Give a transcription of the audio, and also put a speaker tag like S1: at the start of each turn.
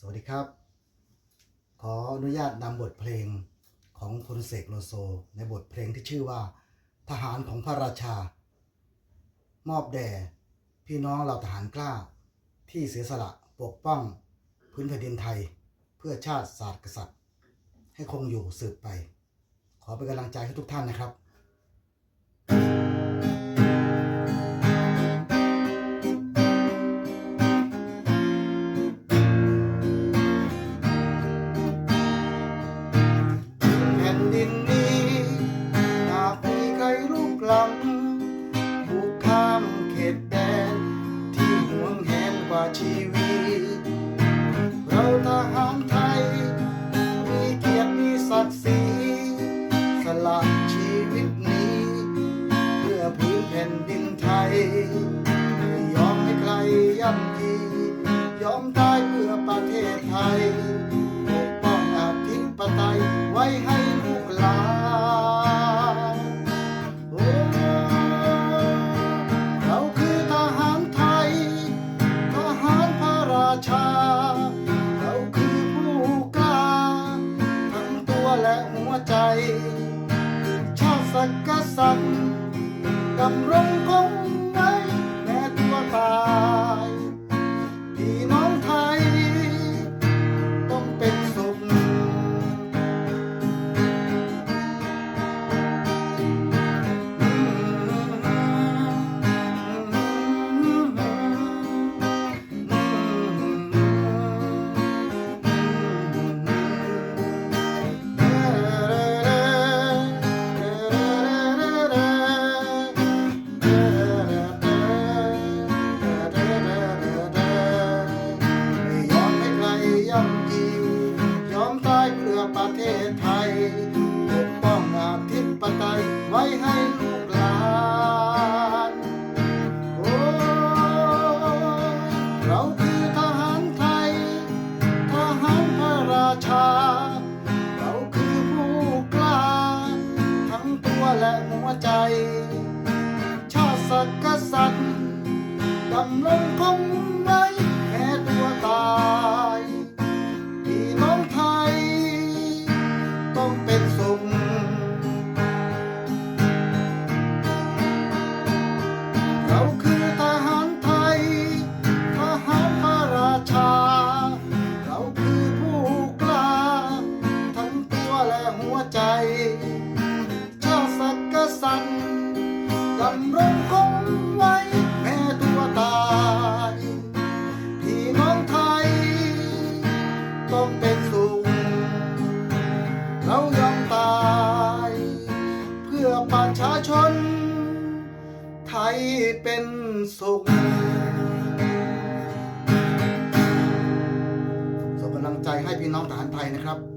S1: สวัสดีครับ ขออนุญาตนำบทเพลงของพลเสกโลโซ ในบทเพลงที่ชื่อว่า ทหารของพระราชา มอบแด่พี่น้องเราทหารกล้า ที่เสียสละปกป้องพื้นแผ่นดินไทย เพื่อชาติศาสตร์กษัตริย์ ให้คงอยู่สืบไป ขอเป็นกำลังใจให้ทุกท่านนะครับ ชีวิต เราทหารไทย มีเกียรติมีศักดิ์ศรีสละชีวิตนี้ เพื่อพื้นแผ่นดินไทยไม่ยอมให้ใครย่ำยียอมตายเพื่อประเทศไทยปกป้องอธิปไตยไว้ให้ กษัตริย์ดำรงคง ย่ำยียอมตายเพื่อประเทศไทยปกป้องอธิปไตยไว้ให้ลูกหลานโอ้เราคือทหารไทย ทหารพระราชา เราคือผู้กล้า ทั้งตัวและหัวใจ ชาติสักษัตริย์ดำรงคง และหัวใจชาสักกษัตริย์ดำรงคงไว้แม้ตัวตายพี่น้องไทย ต้องเป็นสุขเรายอมตาย เพื่อประชาชน ไทยเป็นสุขส่งกำลังใจให้พี่น้องทหารไทยนะครับ